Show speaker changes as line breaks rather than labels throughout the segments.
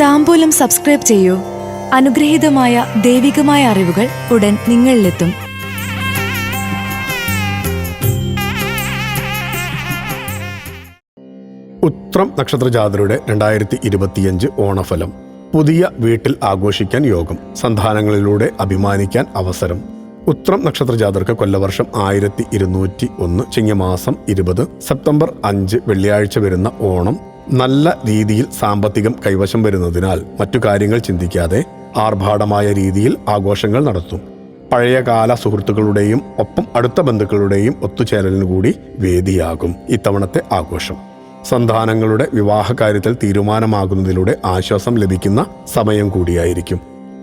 താമ്പൂലം subscribe ചെയ്യൂ. അനുഗ്രഹീതമായ ദൈവികമായ അറിവുകൾ ഉടൻ നിങ്ങളിലെത്തും.
ഉത്രം നക്ഷത്ര ജാതരുടെ രണ്ടായിരത്തി ഇരുപത്തിയഞ്ച് ഓണഫലം. പുതിയ വീട്ടിൽ ആഘോഷിക്കാൻ യോഗം. സന്താനങ്ങളിലൂടെ അഭിമാനിക്കാൻ അവസരം. ഉത്രം നക്ഷത്ര ജാതർക്ക് കൊല്ലവർഷം ആയിരത്തി ഇരുന്നൂറ്റി ഒന്ന് ചിങ്ങമാസം ഇരുപത് സെപ്റ്റംബർ അഞ്ച് വെള്ളിയാഴ്ച വരുന്ന ഓണം. നല്ല രീതിയിൽ സാമ്പത്തികം കൈവശം വരുന്നതിനാൽ മറ്റു കാര്യങ്ങൾ ചിന്തിക്കാതെ ആർഭാടമായ രീതിയിൽ ആഘോഷങ്ങൾ നടത്തും. പഴയകാല സുഹൃത്തുക്കളുടെയും ഒപ്പം അടുത്ത ബന്ധുക്കളുടെയും ഒത്തുചേരലിനു കൂടി വേദിയാകും ഇത്തവണത്തെ ആഘോഷം. സന്താനങ്ങളുടെ വിവാഹകാര്യത്തിൽ തീരുമാനമാകുന്നതിലൂടെ ആശ്വാസം ലഭിക്കുന്ന സമയം കൂടിയായിരിക്കും.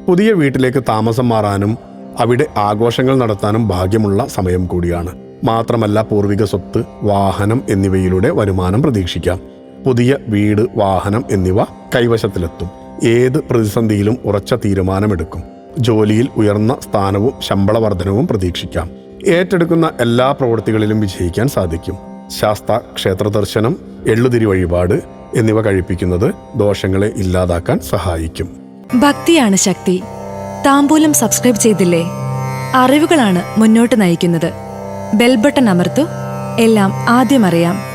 പുതിയ വീട്ടിലേക്ക് താമസം മാറാനും അവിടെ ആഘോഷങ്ങൾ നടത്താനും ഭാഗ്യമുള്ള സമയം കൂടിയാണ്. മാത്രമല്ല പൂർവിക സ്വത്ത് വാഹനം എന്നിവയിലൂടെ വരുമാനം പ്രതീക്ഷിക്കാം. പുതിയ വീട് വാഹനം എന്നിവ കൈവശത്തിലെത്തും. ഏത് പ്രതിസന്ധിയിലും ഉറച്ച തീരുമാനമെടുക്കും. ജോലിയിൽ ഉയർന്ന സ്ഥാനവും ശമ്പള വർധനവും പ്രതീക്ഷിക്കാം. ഏറ്റെടുക്കുന്ന എല്ലാ പ്രവൃത്തികളിലും വിജയിക്കാൻ സാധിക്കും. ശാസ്ത ക്ഷേത്ര ദർശനം എള്ളുതിരി വഴിപാട് എന്നിവ കഴിപ്പിക്കുന്നത് ദോഷങ്ങളെ ഇല്ലാതാക്കാൻ സഹായിക്കും.
ഭക്തിയാണ് ശക്തി. താമ്പൂലം സബ്സ്ക്രൈബ് ചെയ്തില്ലേ? അറിവുകളാണ് മുന്നോട്ട് നയിക്കുന്നത്. ബെൽബട്ടൺ അമർത്തു. എല്ലാം ആദ്യം അറിയാം.